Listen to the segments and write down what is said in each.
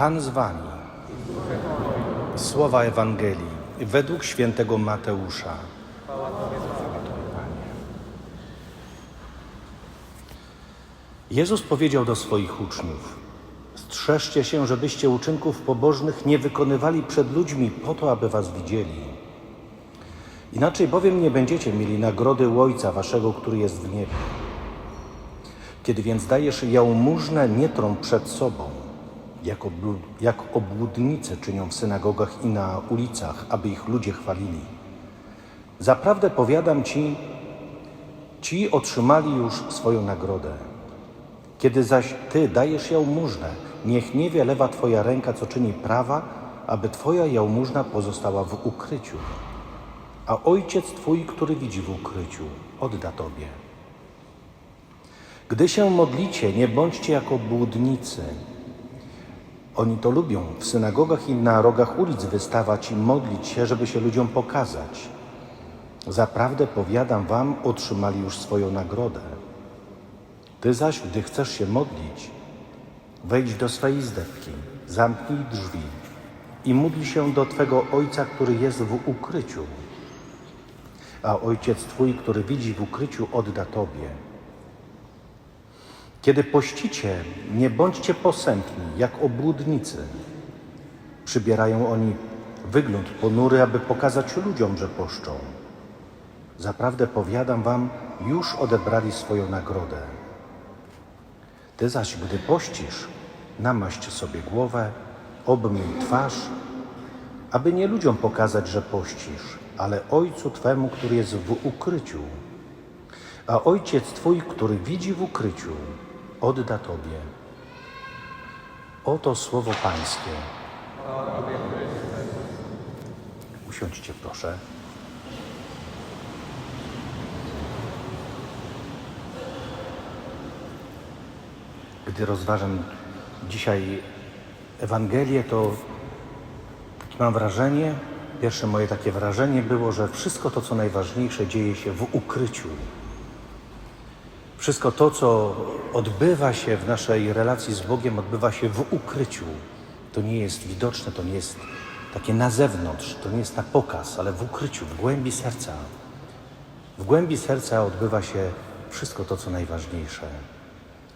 Pan z Wami. Słowa Ewangelii według świętego Mateusza. Jezus powiedział do swoich uczniów: Strzeżcie się, żebyście uczynków pobożnych nie wykonywali przed ludźmi po to, aby was widzieli. Inaczej bowiem nie będziecie mieli nagrody Ojca Waszego, który jest w niebie. Kiedy więc dajesz jałmużnę, nie trąb przed sobą, jak, oblu- jak obłudnice czynią w synagogach i na ulicach, aby ich ludzie chwalili. Zaprawdę powiadam Ci, ci otrzymali już swoją nagrodę. Kiedy zaś Ty dajesz jałmużnę, niech nie wie lewa Twoja ręka, co czyni prawa, aby Twoja jałmużna pozostała w ukryciu. A Ojciec Twój, który widzi w ukryciu, odda Tobie. Gdy się modlicie, nie bądźcie jako błudnicy. Oni to lubią w synagogach i na rogach ulic wystawać i modlić się, żeby się ludziom pokazać. Zaprawdę powiadam wam, otrzymali już swoją nagrodę. Ty zaś, gdy chcesz się modlić, wejdź do swej izdebki, zamknij drzwi i módl się do Twego Ojca, który jest w ukryciu. A Ojciec Twój, który widzi w ukryciu, odda Tobie. Kiedy pościcie, nie bądźcie posępni, jak obłudnicy. Przybierają oni wygląd ponury, aby pokazać ludziom, że poszczą. Zaprawdę powiadam wam, już odebrali swoją nagrodę. Ty zaś, gdy pościsz, namaść sobie głowę, obmyj twarz, aby nie ludziom pokazać, że pościsz, ale Ojcu Twemu, który jest w ukryciu. A Ojciec Twój, który widzi w ukryciu, odda Tobie. Oto słowo Pańskie. Usiądźcie proszę. Gdy rozważam dzisiaj Ewangelię, to mam wrażenie, pierwsze moje takie wrażenie było, że wszystko to, co najważniejsze, dzieje się w ukryciu. Wszystko to, co odbywa się w naszej relacji z Bogiem, odbywa się w ukryciu. To nie jest widoczne, to nie jest takie na zewnątrz, to nie jest na pokaz, ale w ukryciu, w głębi serca. W głębi serca odbywa się wszystko to, co najważniejsze.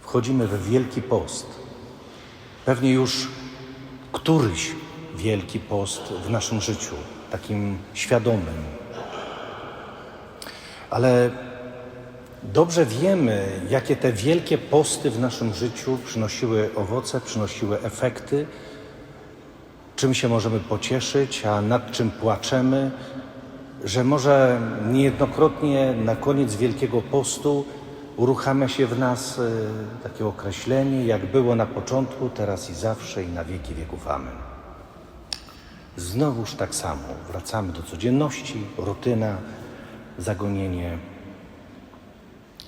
Wchodzimy w Wielki Post. Pewnie już któryś Wielki Post w naszym życiu, takim świadomym. Ale dobrze wiemy, jakie te wielkie posty w naszym życiu przynosiły owoce, przynosiły efekty, czym się możemy pocieszyć, a nad czym płaczemy, że może niejednokrotnie na koniec Wielkiego Postu uruchamia się w nas y, takie określenie, jak było na początku, teraz i zawsze i na wieki wieków. Amen. Znowuż tak samo wracamy do codzienności, rutyna, zagonienie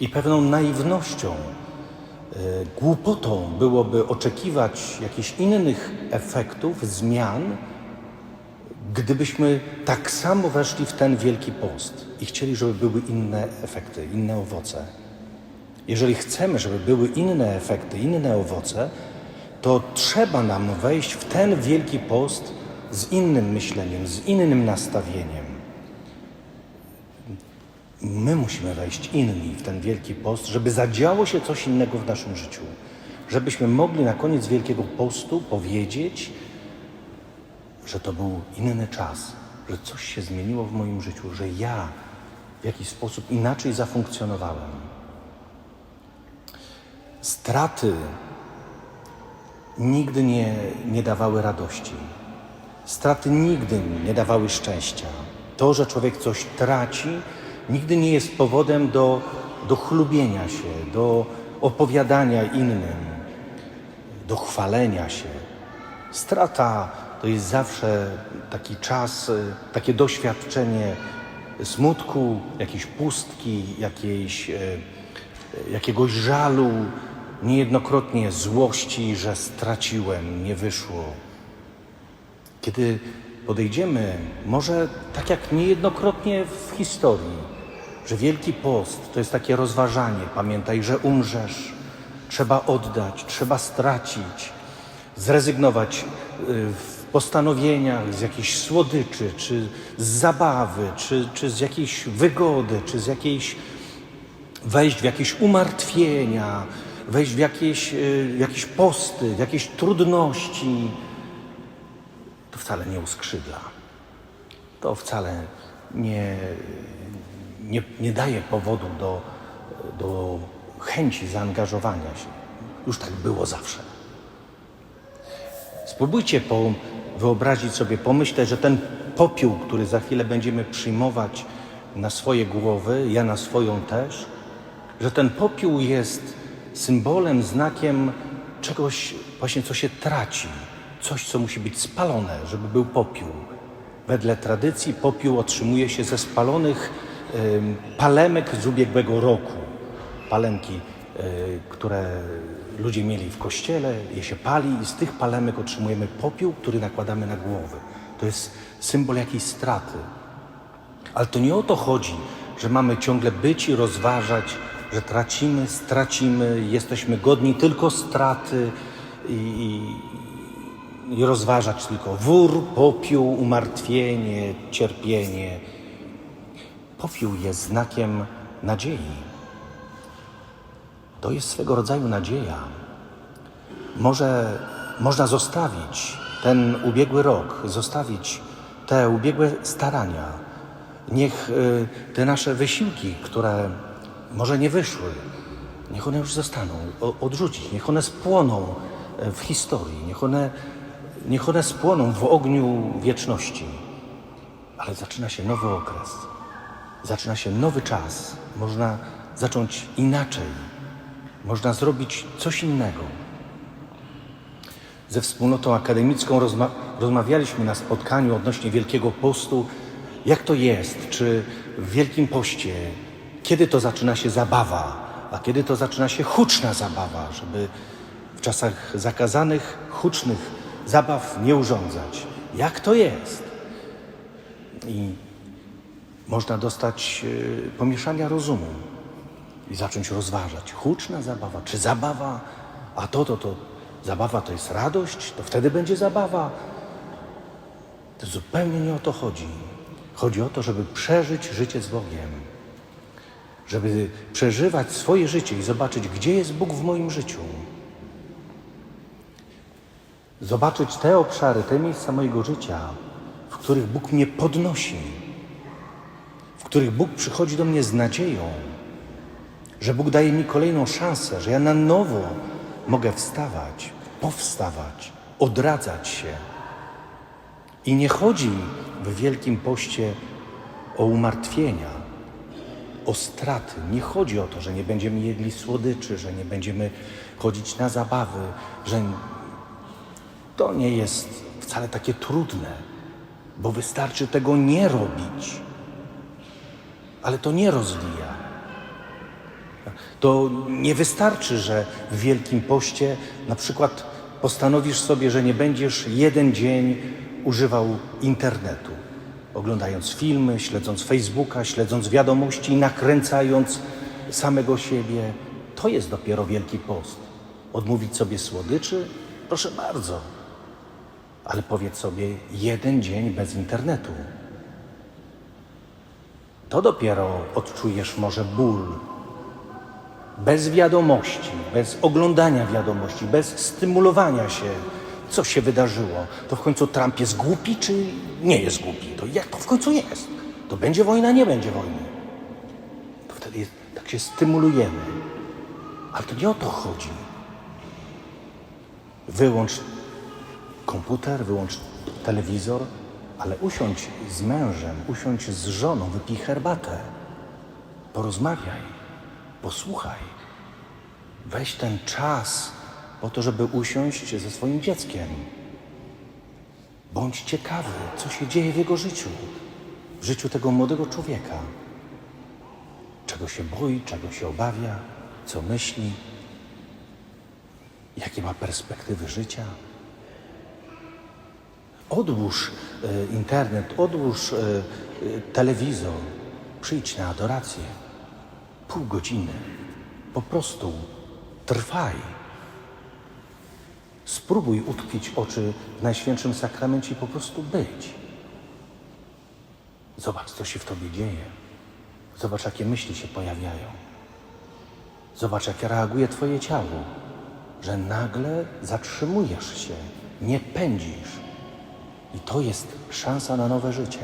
i pewną naiwnością, y, głupotą byłoby oczekiwać jakichś innych efektów, zmian, gdybyśmy tak samo weszli w ten wielki post i chcieli, żeby były inne efekty, inne owoce. Jeżeli chcemy, żeby były inne efekty, inne owoce, to trzeba nam wejść w ten wielki post z innym myśleniem, z innym nastawieniem. My musimy wejść inni w ten wielki post, żeby zadziało się coś innego w naszym życiu. Żebyśmy mogli na koniec wielkiego postu powiedzieć, że to był inny czas, że coś się zmieniło w moim życiu, że ja w jakiś sposób inaczej zafunkcjonowałem. Straty nigdy nie, nie dawały radości. Straty nigdy nie dawały szczęścia. To, że człowiek coś traci, nigdy nie jest powodem do, do chlubienia się, do opowiadania innym, do chwalenia się. Strata to jest zawsze taki czas, y, takie doświadczenie smutku, jakiejś pustki, jakiejś, y, jakiegoś żalu, niejednokrotnie złości, że straciłem, nie wyszło. Kiedy podejdziemy, może tak jak niejednokrotnie w historii, że Wielki Post to jest takie rozważanie, pamiętaj, że umrzesz, trzeba oddać, trzeba stracić, zrezygnować y, w postanowieniach z jakiejś słodyczy, czy z zabawy, czy, czy z jakiejś wygody, czy z jakiejś wejść w jakieś umartwienia, wejść w jakieś, y, w jakieś posty, w jakieś trudności, wcale nie uskrzydla. To wcale nie, nie, nie daje powodu do, do chęci zaangażowania się. Już tak było zawsze. Spróbujcie po, wyobrazić sobie, pomyśleć, że ten popiół, który za chwilę będziemy przyjmować na swoje głowy, ja na swoją też, że ten popiół jest symbolem, znakiem czegoś właśnie, co się traci, coś, co musi być spalone, żeby był popiół. Wedle tradycji popiół otrzymuje się ze spalonych em, palemek z ubiegłego roku. Palemki, e, które ludzie mieli w kościele, je się pali i z tych palemek otrzymujemy popiół, który nakładamy na głowy. To jest symbol jakiejś straty. Ale to nie o to chodzi, że mamy ciągle być i rozważać, że tracimy, stracimy, jesteśmy godni tylko straty i, i, i rozważać tylko wór, popiół, umartwienie, cierpienie. Popiół jest znakiem nadziei. To jest swego rodzaju nadzieja. Może można zostawić ten ubiegły rok, zostawić te ubiegłe starania. Niech y, te nasze wysiłki, które może nie wyszły, niech one już zostaną, odrzucić, niech one spłoną e, w historii, niech one, niech one spłoną w ogniu wieczności. Ale zaczyna się nowy okres, zaczyna się nowy czas. Można zacząć inaczej, można zrobić coś innego. Ze wspólnotą akademicką rozma rozmawialiśmy na spotkaniu odnośnie Wielkiego Postu, jak to jest, czy w Wielkim Poście, kiedy to zaczyna się zabawa, a kiedy to zaczyna się huczna zabawa, żeby w czasach zakazanych, hucznych zabaw nie urządzać. Jak to jest? I można dostać y, pomieszania rozumu i zacząć rozważać. Huczna zabawa, czy zabawa, a to, to, to, zabawa to jest radość, to wtedy będzie zabawa. To zupełnie nie o to chodzi. Chodzi o to, żeby przeżyć życie z Bogiem. Żeby przeżywać swoje życie i zobaczyć, gdzie jest Bóg w moim życiu. Zobaczyć te obszary, te miejsca mojego życia, w których Bóg mnie podnosi, w których Bóg przychodzi do mnie z nadzieją że Bóg daje mi kolejną szansę, że ja na nowo mogę wstawać, powstawać, odradzać się. I nie chodzi w Wielkim Poście o umartwienia, o straty. Nie chodzi o to, że nie będziemy jedli słodyczy, że nie będziemy chodzić na zabawy, że to nie jest wcale takie trudne, bo wystarczy tego nie robić. Ale to nie rozwija. To nie wystarczy, że w Wielkim Poście na przykład postanowisz sobie, że nie będziesz jeden dzień używał internetu, oglądając filmy, śledząc Facebooka, śledząc wiadomości, nakręcając samego siebie. To jest dopiero Wielki Post. Odmówić sobie słodyczy? Proszę bardzo. Ale powiedz sobie jeden dzień bez internetu. To dopiero odczujesz może ból, bez wiadomości, bez oglądania wiadomości, bez stymulowania się, co się wydarzyło, to w końcu Trump jest głupi, czy nie jest głupi? To jak to w końcu jest? To będzie wojna, nie będzie wojny. To wtedy jest, tak się stymulujemy. Ale to nie o to chodzi. Wyłącz komputer, wyłącz telewizor, ale usiądź z mężem, usiądź z żoną, wypij herbatę, porozmawiaj. Posłuchaj. Weź ten czas po to, żeby usiąść ze swoim dzieckiem. Bądź ciekawy, co się dzieje w jego życiu, w życiu tego młodego człowieka. Czego się boi, czego się obawia, co myśli, jakie ma perspektywy życia. Odłóż e, internet, odłóż e, e, telewizor, przyjdź na adorację pół godziny. Po prostu trwaj. Spróbuj utkwić oczy w Najświętszym Sakramencie i po prostu być. Zobacz, co się w tobie dzieje. Zobacz, jakie myśli się pojawiają. Zobacz, jak reaguje twoje ciało, że nagle zatrzymujesz się, nie pędzisz. I to jest szansa na nowe życie.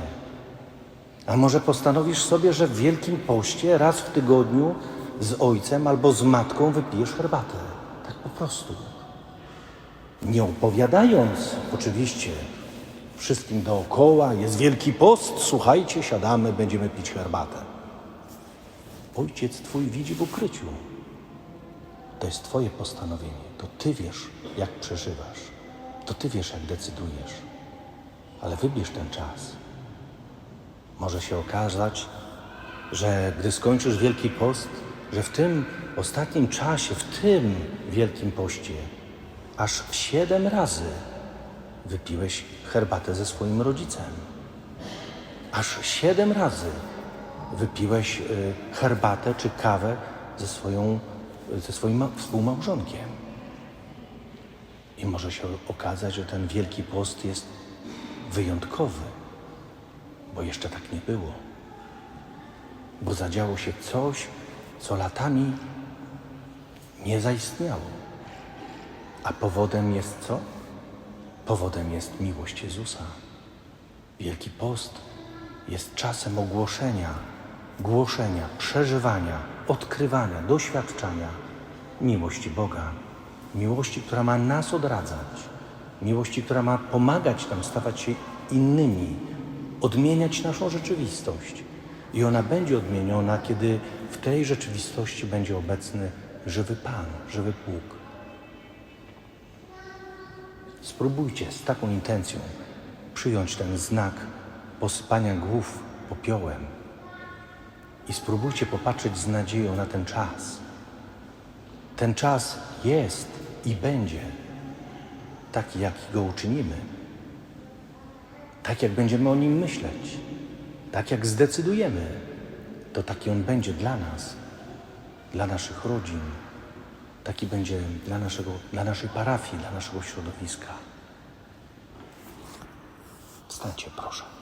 A może postanowisz sobie, że w Wielkim Poście raz w tygodniu z ojcem albo z matką wypijesz herbatę. Tak po prostu. Nie opowiadając oczywiście wszystkim dookoła, jest Wielki Post, słuchajcie, siadamy, będziemy pić herbatę. Ojciec Twój widzi w ukryciu. To jest Twoje postanowienie. To Ty wiesz, jak przeżywasz. To Ty wiesz, jak decydujesz. Ale wybierz ten czas. Może się okazać, że gdy skończysz Wielki Post, że w tym ostatnim czasie, w tym Wielkim Poście, aż siedem razy wypiłeś herbatę ze swoim rodzicem. Aż siedem razy wypiłeś y, herbatę czy kawę ze, swoją, ze swoim ma- współmałżonkiem. I może się okazać, że ten Wielki Post jest wyjątkowy, bo jeszcze tak nie było. Bo zadziało się coś, co latami nie zaistniało. A powodem jest co? Powodem jest miłość Jezusa. Wielki Post jest czasem ogłoszenia, głoszenia, przeżywania, odkrywania, doświadczania miłości Boga. Miłości, która ma nas odradzać. Miłości, która ma pomagać nam stawać się innymi, odmieniać naszą rzeczywistość. I ona będzie odmieniona, kiedy w tej rzeczywistości będzie obecny żywy Pan, żywy Bóg. Spróbujcie z taką intencją przyjąć ten znak posypania głów popiołem i spróbujcie popatrzeć z nadzieją na ten czas. Ten czas jest i będzie taki, jaki go uczynimy. Tak, jak będziemy o nim myśleć, tak jak zdecydujemy, to taki on będzie dla nas, dla naszych rodzin, taki będzie dla, naszego, dla naszej parafii, dla naszego środowiska. Wstańcie, proszę.